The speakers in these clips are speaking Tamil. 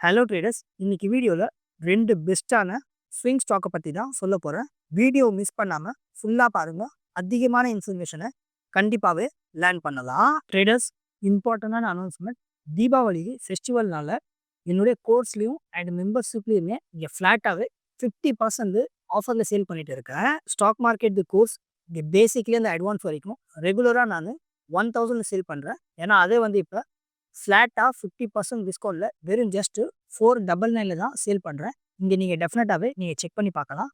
ஹலோ ட்ரேடர்ஸ் இன்னைக்கு வீடியோவில் ரெண்டு பெஸ்ட்டான ஸ்விங் ஸ்டாக்கை பற்றி தான் சொல்ல போகிறேன் வீடியோ மிஸ் பண்ணாமல் ஃபுல்லாக பாருங்கள் அதிகமான இன்ஃபர்மேஷனை கண்டிப்பாகவே லேர்ன் பண்ணலாம். ட்ரேடர்ஸ் இம்பார்ட்டண்டான அனௌன்ஸ்மெண்ட் தீபாவளி ஃபெஸ்டிவல்னால என்னுடைய கோர்ஸ்லேயும் அண்ட் மெம்பர்ஷிப்லேயுமே இங்கே ஃப்ளாட்டாகவே ஃபிஃப்டி பர்சன்ட் ஆஃபரில் சேல் பண்ணிட்டு இருக்கேன். ஸ்டாக் மார்க்கெட் கோர்ஸ் இங்கே பேசிக்லி அந்த அட்வான்ஸ் வரைக்கும் ரெகுலராக நான் ஒன் தௌசண்ட் சேல் பண்ணுறேன் ஏன்னா அதே வந்து இப்போ ஃப்ளாட்டாக ஃபிஃப்டி பர்சன்ட் டிஸ்கவுண்ட்டில் வெறும் ஜஸ்ட்டு ஃபோர் டபுள் நைனில் தான் சேல் பண்ணுறேன் இங்கே நீங்கள் டெஃபினட்டாகவே நீங்கள் செக் பண்ணி பார்க்கலாம்.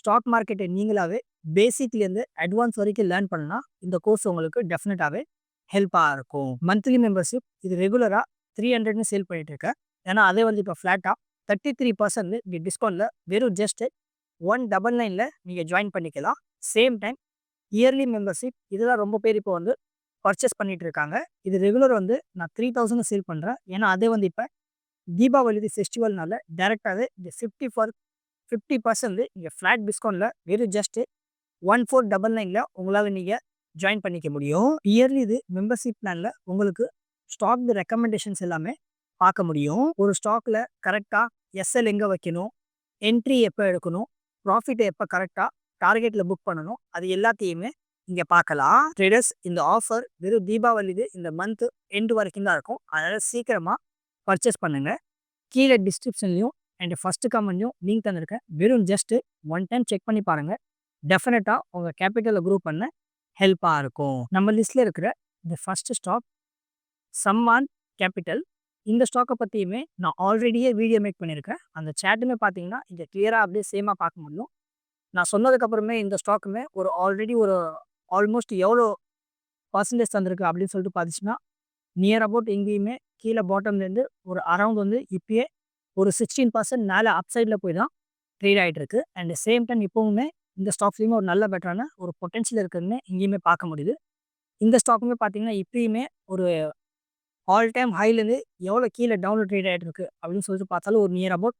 ஸ்டாக் மார்க்கெட்டை நீங்களாகவே பேசிக்லேருந்து அட்வான்ஸ் வரைக்கும் லேர்ன் பண்ணலாம். இந்த கோர்ஸ் உங்களுக்கு டெஃபினட்டாகவே ஹெல்ப்பாக இருக்கும். மந்த்லி மெம்பர்ஷிப் இது ரெகுலராக த்ரீ ஹண்ட்ரட்னு சேல் பண்ணிட்டு இருக்கேன். ஏன்னா அதே வந்து இப்போ ஃப்ளாட்டாக தேர்ட்டி த்ரீ பர்சன்ட் இங்கே டிஸ்கவுண்ட்டில் வெறும் ஜஸ்ட்டு ஒன் டபுள் நைனில் நீங்கள் ஜாயின் பண்ணிக்கலாம். சேம் டைம் இயர்லி மெம்பர்ஷிப் இதெல்லாம் ரொம்ப பேர் இப்போ வந்து பர்ச்சேஸ் பண்ணிட்டு இருக்காங்க இது ரெகுலர் வந்து நான் த்ரீ தௌசண்ட் சேல் பண்ணுறேன் ஏன்னா அதே வந்து இப்போ தீபாவளி ஃபெஸ்டிவல்னால டேரெக்டாகவே இந்த ஃபிஃப்டி ஃபார் ஃபிஃப்டி பர்சன்ட் இங்கே ஃப்ளாட் டிஸ்கவுண்ட்டில் வெறும் ஜஸ்ட்டு ஒன் ஃபோர் டபுள் நைனில் உங்களால் நீங்கள் ஜாயின் பண்ணிக்க முடியும். இயர்லி இது மெம்பர்ஷிப் பிளானில் உங்களுக்கு ஸ்டாக் ரெக்கமெண்டேஷன்ஸ் எல்லாமே பார்க்க முடியும். ஒரு ஸ்டாக்கில் கரெக்டாக எஸ்எல் எங்கே வைக்கணும்? என்ட்ரி எப்போ எடுக்கணும்? ப்ராஃபிட்டை எப்போ கரெக்டாக டார்கெட்டில் புக் பண்ணணும்? அது எல்லாத்தையுமே இங்கே பார்க்கலாம் ட்ரேடர்ஸ் இந்த ஆஃபர் வெறும் தீபாவளிது இந்த மந்த் எண்டு வரைக்கும் தான் இருக்கும். அதனால் சீக்கிரமாக பர்ச்சேஸ் பண்ணுங்கள் கீழே டிஸ்கிரிப்ஷன்லையும் அண்ட் ஃபஸ்ட்டு கமெண்ட்லையும் லிங்க் தந்திருக்கேன். வெறும் ஜஸ்ட்டு ஒன் டைம் செக் பண்ணி பாருங்கள் டெஃபினட்டாக உங்கள் கேபிட்டலை குரூப் பண்ண ஹெல்ப்பாக இருக்கும். நம்ம லிஸ்ட்டில் இருக்கிற இந்த ஃபஸ்ட்டு ஸ்டாக் சம்மான் கேபிட்டல் இந்த ஸ்டாக்கை பற்றியுமே நான் ஆல்ரெடியே வீடியோ மேக் பண்ணியிருக்கேன் அந்த சேட்டுமே பார்த்தீங்கன்னா இங்கே கிளியராக அப்படியே சேமாக பார்க்க முடியும். நான் சொன்னதுக்கப்புறமே இந்த ஸ்டாக்குமே ஒரு ஆல்ரெடி ஒரு ஆல்மோஸ்ட் எவ்வளோ பர்சன்டேஜ் தந்திருக்கு அப்படின்னு சொல்லிட்டு பார்த்துச்சுன்னா நியர் அபவுட் எங்கேயுமே கீழே பாட்டம்லேருந்து ஒரு அரௌண்ட் வந்து இப்பயே ஒரு சிக்ஸ்டீன் பர்சன்ட் மேலே அப் சைடில் போய் தான் ட்ரேட் ஆகிட்டு இருக்கு. அண்ட் சேம் டைம் இப்போவுமே இந்த ஸ்டாக்ஸ்லையுமே ஒரு நல்ல பெட்டரான ஒரு பொட்டன்ஷியல் இருக்குதுன்னு எங்கேயுமே பார்க்க முடியுது. இந்த ஸ்டாக்குமே பார்த்தீங்கன்னா இப்பயுமே ஒரு ஆல் டைம் ஹைலேருந்து எவ்வளோ கீழே டவுன்லோட் ட்ரேட் ஆகிட்டு இருக்கு அப்படின்னு சொல்லிட்டு பார்த்தாலும் ஒரு நியர் அபவுட்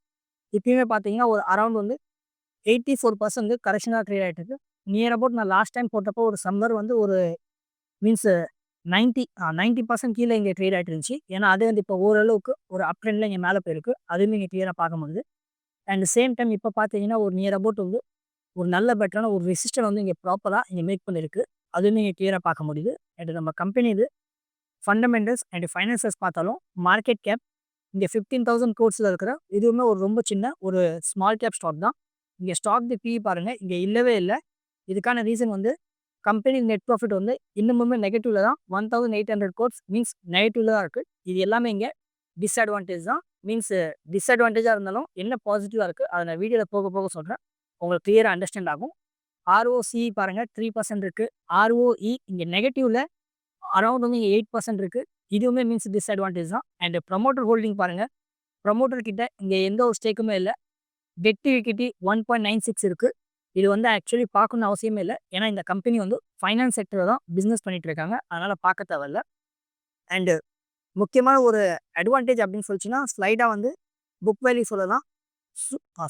இப்பயுமே பார்த்தீங்கன்னா ஒரு அரௌண்ட் வந்து எயிட்டி ஃபோர் பர்சன்ட் கரெக்ஷனாக ட்ரேட் ஆகிட்டு இருக்கு. நியர் அபவுட் நான் லாஸ்ட் டைம் போட்டப்போ ஒரு சம்மர் வந்து ஒரு மீன்ஸ் நைன்ட்டி நைன்ட்டி பர்சன்ட் கீழே இங்கே ட்ரேட் ஆகிட்டு இருந்துச்சு. ஏன்னா அது வந்து இப்போ ஓரளவுக்கு ஒரு அப் ட்ரெண்டில் இங்கே மேலே போயிருக்கு. அதுவுமே இங்கே கிளியராக பார்க்க முடியுது. அண்ட் சேம் டைம் இப்போ பார்த்தீங்கன்னா ஒரு நியர் அபவுட் வந்து ஒரு நல்ல பெட்டரான ஒரு ரெசிஸ்டர் வந்து இங்கே ப்ராப்பராக இங்கே மேக் பண்ணியிருக்கு அதுவுமே இங்கே கிளியராக பார்க்க முடியுது. அண்ட் நம்ம கம்பெனி இது ஃபண்டமெண்டல்ஸ் அண்ட் ஃபைனான்சஸ் பார்த்தாலும் மார்க்கெட் கேப் இங்கே ஃபிஃப்டீன் தௌசண்ட் கோர்ஸில் இருக்கிற இதுவுமே ஒரு ரொம்ப சின்ன ஒரு ஸ்மால் கேப் ஸ்டாக் தான். இங்கே ஸ்டாக் தி பி பாருங்கள் இங்கே இல்லவே இல்லை. இதுக்கான ரீசன் வந்து கம்பெனி நெட் ப்ராஃபிட் வந்து இன்னமுமே நெகட்டிவ்ல தான். One thousand eight hundred crores means நெகட்டிவ்ல தான் இருக்குது இது எல்லாமே இங்கே டிஸ்அட்வான்டேஜ் தான். மீன்ஸ் டிஸ்அட்வான்டேஜாக இருந்தாலும் என்ன பாசிட்டிவாக இருக்குது அதை நான் வீடியோவில் போக போக சொல்கிறேன் உங்களுக்கு கிளியராக அண்டர்ஸ்டாண்ட் ஆகும். ஆர்ஓசி பாருங்கள் த்ரீ பர்சன்ட் இருக்குது ஆர்ஓஇ இங்கே நெகட்டிவில் அரௌண்ட் வந்து இங்கே எயிட் பர்சன்ட் இருக்குது இதுவுமே மீன்ஸ் டிஸ்அட்வான்டேஜ் தான். அண்ட் ப்ரமோட்டர் ஹோல்டிங் பாருங்கள் ப்ரமோட்டர் கிட்ட இங்கே எந்த ஒரு ஸ்டேக்குமே இல்லை. Debt equity one point nine six இருக்குது இது வந்து ஆக்சுவலி பார்க்கணும்னு அவசியமே இல்லை. ஏன்னா இந்த கம்பெனி வந்து ஃபைனான்ஸ் செக்டரில் தான் பிஸ்னஸ் பண்ணிட்டு இருக்காங்க. அதனால் பார்க்க தேவையில்ல. அண்டு முக்கியமான ஒரு அட்வான்டேஜ் அப்படின்னு சொல்லிச்சுன்னா ஸ்லைடாக வந்து புக் வேல்யூ சொல்லலாம்.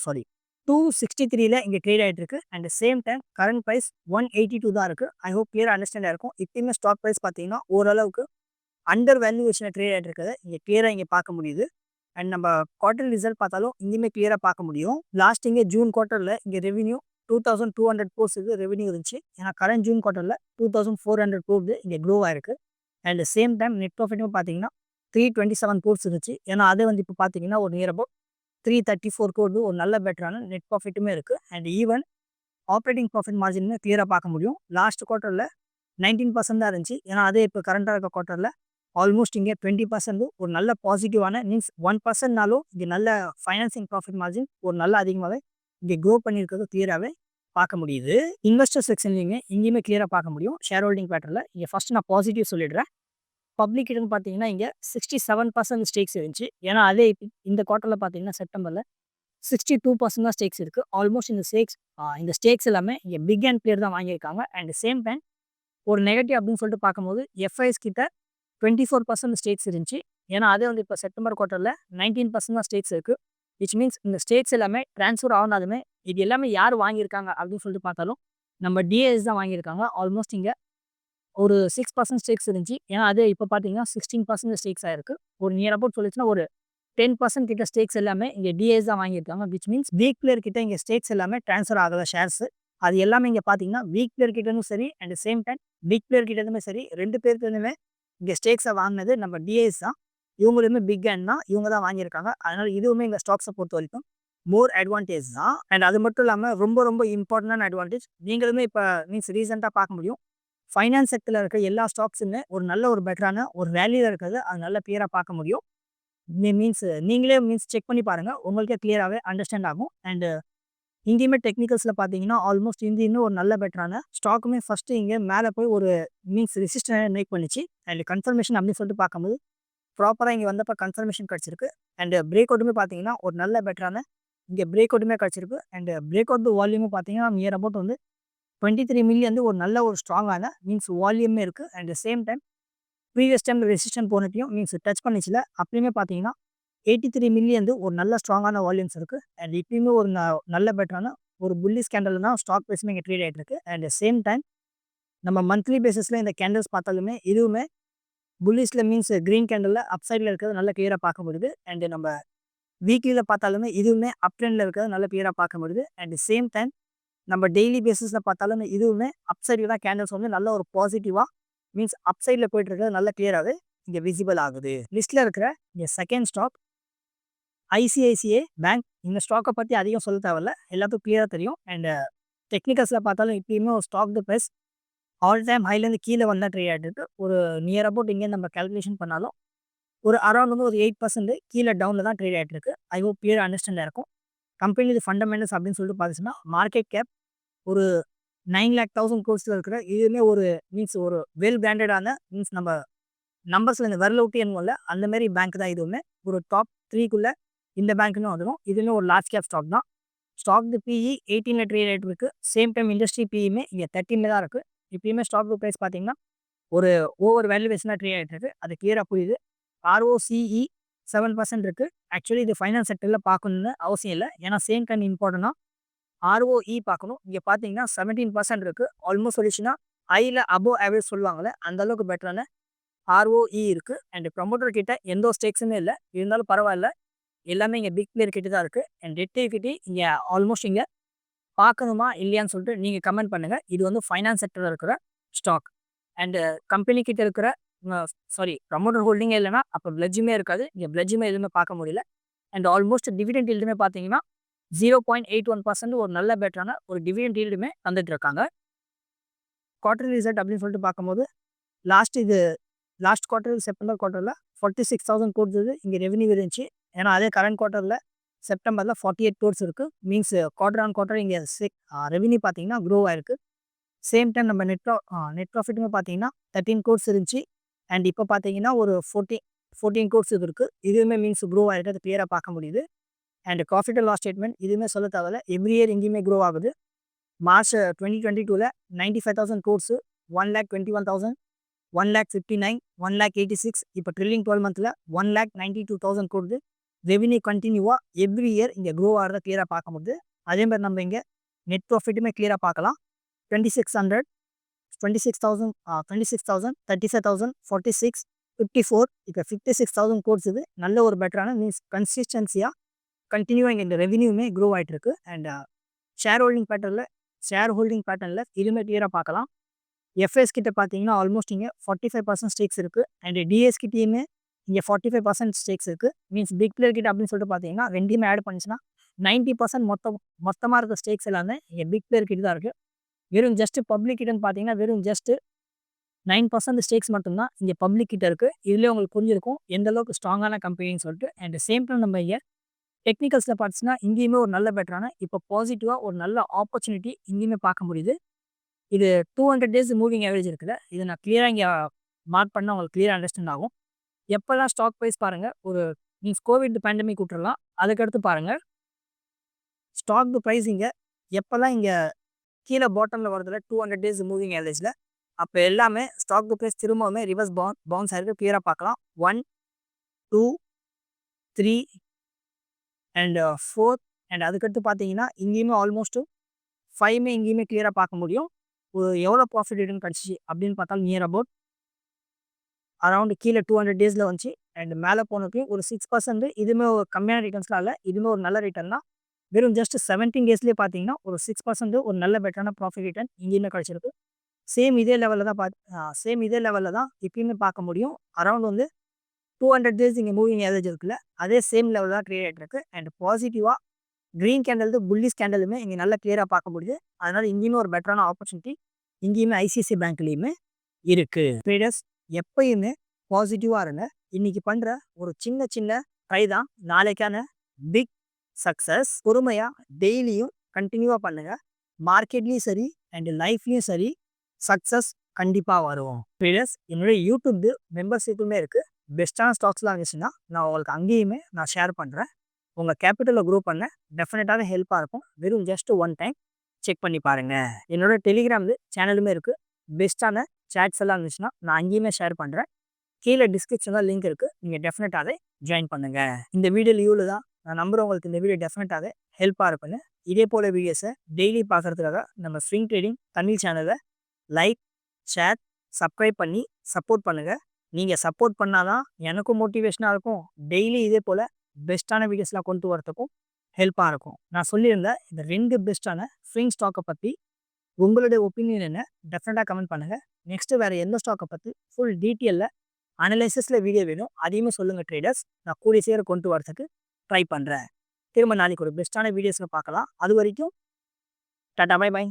சாரி. டூ சிக்ஸ்டி த்ரீல இங்கே ட்ரேட் ஆகிட்டு இருக்கு. And same time current price one eighty two தான் இருக்குது ஐ ஹோப் கிளியர் அண்டர்ஸ்டாண்டாக இருக்கும் இப்பயுமே ஸ்டாக் ப்ரைஸ் பார்த்தீங்கன்னா ஓரளவுக்கு அண்டர் வேல்யூவேஷனில் ட்ரேட் ஆகிட்டு இருக்கிறத இங்கே கிளியராக இங்கே பார்க்க முடியுது. அண்ட் நம்ம குவார்டர் ரிசல்ட் பார்த்தாலும் இங்கேயுமே கிளியராக பார்க்க முடியும். லாஸ்ட் இங்கே ஜூன் குவார்ட்டரில் இங்கே revenue two thousand two hundred கோர்ஸுக்கு revenue இருந்துச்சு. ஏன்னா current June குவார்ட்டரில் two thousand four hundred crores இங்கே க்ரோ ஆயிருக்கு. அண்ட் சேம் டைம் நெட் ப்ராஃபிட்டும் பார்த்தீங்கன்னா த்ரீ டுவெண்ட்டி செவன் க்ரோர்ஸ் இருந்துச்சு. ஏன்னா அதே வந்து இப்போ பார்த்தீங்கன்னா ஒரு near about three thirty four court ஒரு நல்ல பெட்டரான நெட் ப்ராஃபிட்டுமே இருக்குது அண்ட் ஈவன் ஆப்ரேட்டிங் ப்ராஃபிட் மார்ஜினுமே கிளியராக பார்க்க முடியும். லாஸ்ட் குவார்ட்டரில் நைன்டீன் பர்சன்ட் தான் இருந்துச்சு. ஏன்னா அதே இப்போ கரண்ட்டாக இருக்க குவார்ட்டரில் ஆல்மோஸ்ட் இங்கே டுவெண்ட்டி பர்சன்ட் ஒரு நல்ல பாசிட்டிவான மீன்ஸ் ஒன் பர்சன்ட்னாலும் இங்கே நல்ல ஃபைனான்சிங் ப்ராஃபிட் மார்ஜின் ஒரு நல்ல அதிகமாகவே இங்கே க்ரோ பண்ணியிருக்கிறது கிளியராகவே பார்க்க முடியுது. இன்வெஸ்டர் செக்ஷன்லையுமே இங்கேயுமே கிளியராக பார்க்க முடியும். ஷேர் ஹோல்டிங் பேட்டரில் இங்கே ஃபஸ்ட் நான் பாசிட்டிவ் சொல்லிடுறேன். பப்ளிக்கிட்டன்னு பார்த்தீங்கன்னா இங்கே சிக்ஸ்டி செவன் பர்சன்ட் ஸ்டேக்ஸ் இருந்துச்சு. ஏன்னா அதே இந்த குவார்ட்டரில் பார்த்தீங்கன்னா செப்டம்பரில் சிக்ஸ்டி டூ பர்சன்ட் தான் ஸ்டேக்ஸ் இருக்குது ஆல்மோஸ்ட் இந்த ஸ்டேக்ஸ் இந்த ஸ்டேக்ஸ் எல்லாமே இங்கே பிக் அண்ட் பிளேயர் தான் வாங்கியிருக்காங்க. அண்ட் சேம் டைம் ஒரு நெகட்டிவ் அப்படின்னு சொல்லிட்டு பார்க்கும்போது எஃப்ஐஎஸ் கிட்ட டுவெண்ட்டி ஃபோர் பர்சன்ட் ஸ்டேக்ஸ் இருந்துச்சு. ஏன்னா அதே வந்து இப்போ செப்டம்பர் குவார்ட்டரில் நைன்டீன் பர்சன்ட் தான் ஸ்டேக்ஸ் இருக்குது விச் மீன்ஸ் இந்த ஸ்டேட்ஸ் எல்லாமே ட்ரான்ஸ்ஃபர் ஆனாலுமே இது எல்லாமே யார் வாங்கியிருக்காங்க அப்படின்னு சொல்லிட்டு பார்த்தாலும் நம்ம டிஏஎஸ் தான் வாங்கியிருக்காங்க. ஆல்மோஸ்ட் இங்கே ஒரு சிக்ஸ் பர்சன்ட் ஸ்டேக்ஸ் இருந்துச்சு. ஏன்னா அது இப்போ பார்த்தீங்கன்னா சிக்ஸ்டீன் பர்சன்ட் ஸ்டேக்ஸ் ஆயிருக்கு. ஒரு நியர் அபவுட் சொல்லிச்சுன்னா ஒரு டென் பர்சன்ட் கிட்ட ஸ்டேக்ஸ் எல்லாமே இங்கே டிஏஸ் தான் வாங்கியிருக்காங்க விச் மீன்ஸ் வீக் பிளேயர் கிட்ட இங்கே ஸ்டேக்ஸ் எல்லாமே ட்ரான்ஸ்ஃபர் ஆகல ஷேர்ஸ் அது எல்லாமே இங்கே பார்த்தீங்கன்னா வீக் பிளேயர் கிட்டேருந்து சரி and same time big player கிட்டேருந்துமே சரி ரெண்டு பேருக்குமே இங்கே ஸ்டேக்ஸை வாங்கினது நம்ம டிஎஸ் தான். இவங்களுமே பிக் அண்ட் தான். இவங்க தான் வாங்கியிருக்காங்க. அதனால இதுவுமே இந்த ஸ்டாக்ஸை பொறுத்த வரைக்கும் மோர் அட்வான்டேஜ் தான். அண்ட் அது மட்டும் இல்லாமல் ரொம்ப ரொம்ப இம்பார்ட்டண்டான அட்வான்டேஜ் நீங்களுமே இப்போ மீன்ஸ் ரீசெண்டாக பார்க்க முடியும். ஃபைனான்ஸ் செக்டரில் இருக்க எல்லா ஸ்டாக்ஸுமே ஒரு நல்ல ஒரு பெட்டரான ஒரு வேல்யூவில் இருக்கிறது அது நல்ல கிளியராக பார்க்க முடியும். மீன்ஸ் நீங்களே மீன்ஸ் செக் பண்ணி பாருங்கள் உங்களுக்கே கிளியராகவே அண்டர்ஸ்டாண்ட் ஆகும். அண்டு இங்கேயுமே டெக்னிக்கல்ஸில் பார்த்தீங்கன்னா ஆல்மோஸ்ட் இந்த இன்னும் ஒரு நல்ல பெட்டரான ஸ்டாக்குமே ஃபஸ்ட்டு இங்கே மேலே போய் ஒரு மீன்ஸ் ரெசிஸ்டன்ட் மேக் பண்ணிச்சு. அண்ட் கன்ஃபர்மேஷன் அப்படின்னு சொல்லிட்டு பார்க்கும்போது ப்ராப்பராக இங்கே வந்தப்போ கன்ஃபர்மேஷன் கிடச்சிருக்கு. அண்ட் பிரேக் அவுட்டுமே பார்த்தீங்கன்னா ஒரு நல்ல பெட்டரான இங்கே பிரேக் அவுட்டுமே கிடச்சிருக்கு. அண்ட் பிரேக் அவுட் வால்யூமும் பார்த்தீங்கன்னா நியர் அபவுட் வந்து டுவெண்ட்டி த்ரீ மில்லி வந்து ஒரு நல்ல ஒரு ஸ்ட்ராங்கான மீன்ஸ் வால்யூமே இருக்குது and same time previous time resistance போனட்டையும் means touch பண்ணிச்சுல அப்பயுமே பார்த்தீங்கன்னா எயிட்டி த்ரீ மில்லியன் ஒரு நல்ல ஸ்ட்ராங்கான வால்யூம்ஸ் இருக்குது அண்ட் இப்பயுமே ஒரு நல்ல பெட்டரான ஒரு புள்ளி ஸ்கேண்டல் தான் ஸ்டாக் பேஸுமே இங்கே ட்ரீட் ஆகிட்டு இருக்கு. அண்ட் சேம் டைம் நம்ம மந்த்லி பேசிஸில் இந்த கேண்டல்ஸ் பார்த்தாலுமே இதுவுமே புல்லிஷில் மீன்ஸ் க்ரீன் கேண்டலில் அப் சைடில் இருக்கிறது நல்ல கிளியராக பார்க்க முடியுது. அண்ட் நம்ம வீக்லியில் பார்த்தாலுமே இதுவுமே அப் ட்ரெண்டில் இருக்கிறது நல்ல கிளியராக பார்க்க முடியுது. அண்ட் சேம் டைம் நம்ம டெய்லி பேசிஸில் பார்த்தாலும் இதுவுமே அப் சைடில் தான் கேண்டல்ஸ் வந்து நல்ல ஒரு பாசிட்டிவாக மீன்ஸ் அப் சைடில் போயிட்டு இருக்கிறது நல்ல கிளியராகவே இங்கே விசிபிள் ஆகுது. லிஸ்ட்டில் இருக்கிற இங்கே செகண்ட் ஸ்டாக் ஐசிஐசிஐ பேங்க் இந்த ஸ்டாக்கை பற்றி அதிகம் சொல்ல தேவையில்ல. எல்லாத்துக்கும் கிளியராக தெரியும். அண்ட் டெக்னிக்கல்ஸில் பார்த்தாலும் இப்பயுமே ஒரு stock the best all time ஹைலேருந்து கீழே வந்தால் ட்ரே ஆகிட்டு ஒரு நியர் அபவுட் இங்கே நம்ம கேல்குலேஷன் பண்ணாலும் ஒரு அரௌண்ட் வந்து ஒரு எயிட் பர்சன்ட் கீழே டவுனில் தான் ட்ரேட் ஆகிட்டு இருக்கு. ஐ ஹோப் பியர் அண்டர்ஸ்டாண்டாக இருக்கும். கம்பெனி இது ஃபண்டமெண்டல்ஸ் அப்படின்னு சொல்லிட்டு பார்த்துச்சுன்னா மார்க்கெட் கேப் ஒரு நைன் லேக் தௌசண்ட் கோர்ஸில் இருக்கிற இதுவுமே ஒரு மீன்ஸ் ஒரு வெல் பிராண்டடான மீன்ஸ் நம்ம நம்பர்ஸில் இந்த வரல விட்டு என்ன அந்த மாதிரி பேங்க் தான் இதுவுமே. ஒரு டாப் த்ரீக்குள்ளே இந்த பேங்க்னு வந்துடும் இதுவுமே ஒரு லார்ஜ் கேப் ஸ்டாக் தான். ஸ்டாக் பிஇ எயிட்டீனில் ட்ரேட் ஆகிட்டு இருக்குது சேம் டைம் இண்டஸ்ட்ரி பிஇமே இங்கே தேர்ட்டினில் தான் இருக்குது இப்பயுமே ஸ்டாக் ப்ரைஸ் பார்த்தீங்கன்னா ஒரு ஓவர் வேல்யூவேஷனாக ட்ரீ ஆகிட்டு இருக்குது அது கிளியராக புரியுது. ஆர்ஓசிஇ செவன் பர்சன்ட் இருக்குது ஆக்சுவலி இது ஃபைனான்ஸ் செக்டரில் பார்க்கணுன்னு அவசியம் இல்லை. ஏன்னா சேம் கண்ட் இம்பார்ட்டனாக ஆர்ஓஇ பார்க்கணும் இங்கே பார்த்தீங்கன்னா செவன்டீன் பர்சன்ட் இருக்குது ஆல்மோஸ்ட் சொல்லிச்சுன்னா ஐயில் அபோவ் ஆவரேஜ் சொல்லுவாங்கள்ல அந்த அளவுக்கு பெட்டரான ஆர்ஓஇ இருக்குது அண்ட் ப்ரொமோட்டர் கிட்ட எந்த ஸ்டேக்ஸுமே இல்லை. இருந்தாலும் பரவாயில்ல. எல்லாமே இங்கே பிக் பிளேயர் கிட்ட தான் இருக்குது அண்ட் டெட் கிட்டே இங்கே ஆல்மோஸ்ட் இங்கே பார்க்கணுமா இல்லையான்னு சொல்லிட்டு நீங்கள் கமெண்ட் பண்ணுங்கள் இது வந்து ஃபைனான்ஸ் செக்டரில் இருக்கிற ஸ்டாக் அண்டு கம்பெனி கிட்ட இருக்கிற சாரி ப்ரமோட்டர் ஹோல்டிங்கே இல்லைனா அப்போ பிளட்ஜுமே இருக்காது. இங்கே பிளட்ஜுமே எதுவுமே பார்க்க முடியல. அண்ட் ஆல்மோஸ்ட் டிவிடெண்ட் ஈல்டுமே பார்த்தீங்கன்னா zero point eight one percent ஒரு நல்ல பெட்டரான ஒரு டிவிடெண்ட் ஈல்டுமே தந்துட்டு இருக்காங்க. குவார்டர் ரிசல்ட் அப்படின்னு சொல்லிட்டு பார்க்கும்போது லாஸ்ட் இது லாஸ்ட் குவார்டர் செப்டம்பர் குவார்ட்டரில் ஃபார்ட்டி சிக்ஸ் தௌசண்ட் கொடுத்தது இங்கே ரெவன்யூ இருந்துச்சு. ஏன்னா அதே கரண்ட் குவார்ட்டரில் செப்டம்பரில் ஃபார்ட்டி எயிட் கோர்ஸ் இருக்குது மீன்ஸ் குவார்டர் ஆன் குவார்டர் இங்கே சிக் ரெவன்யூ பார்த்தீங்கன்னா க்ரோ ஆயிருக்கு. சேம் டைம் நம்ம நெட் நெட் ப்ராஃபிட்டுமே பார்த்தீங்கன்னா தேர்ட்டின் கோர்ஸ் இருந்துச்சு. அண்ட் இப்போ பார்த்தீங்கன்னா ஒரு ஃபோர்டீன் ஃபோர்டீன் கோர்ஸ் இது இருக்குது இதுவுமே மீன்ஸ் க்ரோ ஆகிட்டு அது கிளியராக பார்க்க முடியுது. அண்ட் ப்ராஃபிட் லாஸ் ஸ்டேட்மெண்ட் இதுவுமே சொல்ல தேவையில்ல. எவ்ரி இயர் எங்கேயுமே க்ரோ ஆகுது. மார்ச் டுவெண்ட்டி டுவெண்ட்டி டூவில் ninety five thousand crores one lakh twenty one thousand one lakh fifty nine one lakh eighty six இப்போ ட்ரில்லிங் டுவெல் மந்த்தில் one lakh ninety two thousand கோடுது revenue கண்டினியூவாக எவ்ரி இயர் இங்கே க்ரோ ஆகிறத கிளியராக பார்க்க முடியுது. அதே மாதிரி நம்ம இங்கே நெட் ப்ராஃபிட்டுமே கிளியராக பார்க்கலாம் twenty six hundred twenty six thousand twenty six thousand thirty five thousand forty six fifty four இப்போ ஃபிஃப்டி சிக்ஸ் தௌசண்ட் கோர்ஸ் இது. நல்ல ஒரு பெட்டரான மீன்ஸ் கன்சிஸ்டன்சியாக கண்டினியூவாக இங்கே இந்த ரெவன்யூமே க்ரோ ஆகிட்டு இருக்கு அண்ட் ஷேர் ஹோல்டிங் பேட்டர்னில் ஷேர் ஹோல்டிங் பேட்டர்னில் இதுவுமே கிளியராக பார்க்கலாம். எஃப்எஸ் கிட்ட பார்த்தீங்கன்னா ஆல்மோஸ்ட் இங்கே ஃபார்ட்டி ஃபைவ் பர்சன்ட் ஸ்டேக்ஸ் இருக்குது அண்ட் டிஎஸ் கிட்டேயுமே இங்கே ஃபார்ட்டி ஃபைவ் பர்சன்ட் ஸ்டேக்ஸ் இருக்குது மீன்ஸ் பிக் பிளேயர் கிட்ட அப்படின்னு சொல்லிட்டு பார்த்தீங்கன்னா ரெண்டுமே ஆட் பண்ணிச்சுன்னா நைன்ட்டி பர்சன்ட் மொத்தம் மொத்தமாக இருக்க ஸ்டேக்ஸ் எல்லாமே இங்கே பிக் பிளேயர் கிட்ட தான் இருக்குது வெறும் ஜஸ்ட் பப்ளிக் கிட்டன்னு பார்த்தீங்கன்னா வெறும் ஜஸ்ட் நைன் பர்சன்ட் ஸ்டேக்ஸ் மட்டும்தான் இங்கே பப்ளிக் கிட்ட இருக்குது இதுலேயே உங்களுக்கு புரிஞ்சிருக்கும் எந்த அளவுக்கு ஸ்ட்ராங்கான கம்பெனின்னு சொல்லிட்டு. அண்ட் சேம் டைம் நம்ம இங்கே டெக்னிக்கல்ஸில் பார்த்துச்சுன்னா இங்கேயுமே ஒரு நல்ல பெட்டரான இப்போ பாசிட்டிவாக ஒரு நல்ல ஆப்பர்ச்சுனிட்டி இங்கேயுமே பார்க்க முடியுது. இது two hundred days moving average இருக்குல்ல இதை நான் கிளியராக இங்கே மார்க் பண்ணால் உங்களுக்கு கிளியராக அண்டர்ஸ்டாண்ட் ஆகும். எப்போல்லாம் ஸ்டாக் ப்ரைஸ் பாருங்கள் ஒரு மீன்ஸ் கோவிட் பேண்டமிக் விட்டுறலாம் அதுக்கடுத்து பாருங்கள் ஸ்டாக் ப்ரைஸ் இங்கே எப்போல்லாம் இங்கே கீழே பாட்டமில் வரதில்ல டூ ஹண்ட்ரட் டேஸ் மூவிங் ஆவரேஜில் அப்போ எல்லாமே ஸ்டாக் ப்ரைஸ் திரும்பவுமே ரிவர்ஸ் பவுன் பவுன்ஸ் ஆகிருக்கு கிளியராக பார்க்கலாம். One two three and four and அதுக்கடுத்து பார்த்தீங்கன்னா இங்கேயுமே ஆல்மோஸ்ட்டு ஃபைவ்மே இங்கேயுமே கிளியராக பார்க்க முடியும். ஒரு எவ்வளோ ப்ராஃபிட் ரிட்டர்ன் கிடச்சிச்சு அப்படின்னு பார்த்தாலும் நியர் அபவுட் அரௌண்ட் கீழே டூ ஹண்ட்ரட் டேஸில் வந்துச்சு. அண்ட் மேலே போனப்பையும் ஒரு சிக்ஸ் பர்சன்ட் இதுவுமே ஒரு கம்மியான ரிட்டர்ன்ஸ்லாம் இல்லை. இதுவுமே ஒரு நல்ல ரிட்டர்ன் தான். வெறும் ஜஸ்ட் செவன்டீன் டேஸ்லேயே பார்த்தீங்கன்னா ஒரு சிக்ஸ் பர்சன்ட் ஒரு நல்ல பெட்டரான ப்ராஃபிட் ரிட்டர்ன் இங்கேயுமே கிடச்சிருக்கு. சேம் இதே லெவலில் தான் பார்த்து சேம் இதே லெவலில் தான் இப்பயுமே பார்க்க முடியும். அரௌண்ட் வந்து டூ ஹண்ட்ரட் டேஸ் இங்கே மூவிங் ஏவரேஜ் இருக்குல்ல அதே சேம் லெவலில் தான் க்ரியேட் ஆகிட்டு இருக்கு. அண்ட் பாசிட்டிவாக க்ரீன் கேண்டல் புல்லிஸ் கேண்டலுமே இங்கே நல்லா கிளியராக பார்க்க முடியுது. அதனால் இங்கேயுமே ஒரு பெட்டரான ஆப்பர்ச்சுனிட்டி இங்கேயுமே ஐசிஐசி பேங்க்லேயுமே இருக்குது ட்ரேடர்ஸ் எப்பயுமே பாசிட்டிவாக இருங்க. இன்னைக்கு பண்ணுற ஒரு சின்ன சின்ன ட்ரை தான். நாளைக்கான பிக் சக்ஸஸ் பொறுமையாக டெய்லியும் கண்டினியூவாக பண்ணுங்கள் மார்க்கெட்லேயும் சரி அண்ட் லைஃப்லேயும் சரி சக்ஸஸ் கண்டிப்பாக வரும். ட்ரேடர்ஸ் என்னுடைய யூடியூப் மெம்பர்ஷிப்புமே இருக்குது பெஸ்ட்டான ஸ்டாக்ஸ்லாம் இருந்துச்சுன்னா நான் உங்களுக்கு அங்கேயுமே நான் ஷேர் பண்ணுறேன் உங்கள் கேபிட்டலில் க்ரோ பண்ண டெஃபினட்டாக ஹெல்ப்பாக இருக்கும். வெறும் ஜஸ்ட் ஒன் டைம் செக் பண்ணி பாருங்கள் என்னோட டெலிகிராம் சேனலுமே இருக்குது பெஸ்ட்டான சேட்ஸ் எல்லாம் இருந்துச்சுன்னா நான் அங்கேயுமே ஷேர் பண்ணுறேன் கீழே டிஸ்கிரிப்ஷனில் லிங்க் இருக்குது நீங்கள் டெஃபினட்டாகவே ஜாயின் பண்ணுங்கள் இந்த வீடியோ லீவில் தான். நான் நம்புகிறேன் உங்களுக்கு இந்த வீடியோ டெஃபினட்டாக ஹெல்ப்பாக இருக்குன்னு இதே போல் வீடியோஸை டெய்லி பார்க்குறதுக்காக நம்ம ஸ்விங் ட்ரேடிங் தமிழ் சேனலை லைக் ஷேர் சப்ஸ்கிரைப் பண்ணி சப்போர்ட் பண்ணுங்கள் நீங்கள் சப்போர்ட் பண்ணால் தான் எனக்கும் மோட்டிவேஷனாக இருக்கும். டெய்லி இதே போல் பெஸ்ட்டான வீடியோஸ்லாம் கொண்டு வரத்துக்கும் ஹெல்ப்பாக இருக்கும். நான் சொல்லியிருந்தேன் இந்த ரெண்டு பெஸ்ட்டான ஸ்விங் ஸ்டாக்கை பற்றி உங்களுடைய ஒப்பீனியன் என்ன? டெஃபினட்டாக கமெண்ட் பண்ணுங்கள் நெக்ஸ்ட்டு வேறு எந்த ஸ்டாக்கை பற்றி ஃபுல் டீட்டெயிலில் அனலைசிஸில் வீடியோ வேணும். அதையுமே சொல்லுங்கள் ட்ரேடர்ஸ் நான் கூடிய சீக்கிரம் கொண்டு வரதுக்கு ட்ரை பண்ணுறேன் திரும்ப நாளைக்கு ஒரு பெஸ்ட்டான வீடியோஸில் பார்க்கலாம். அது வரைக்கும் டாட்டா பை பை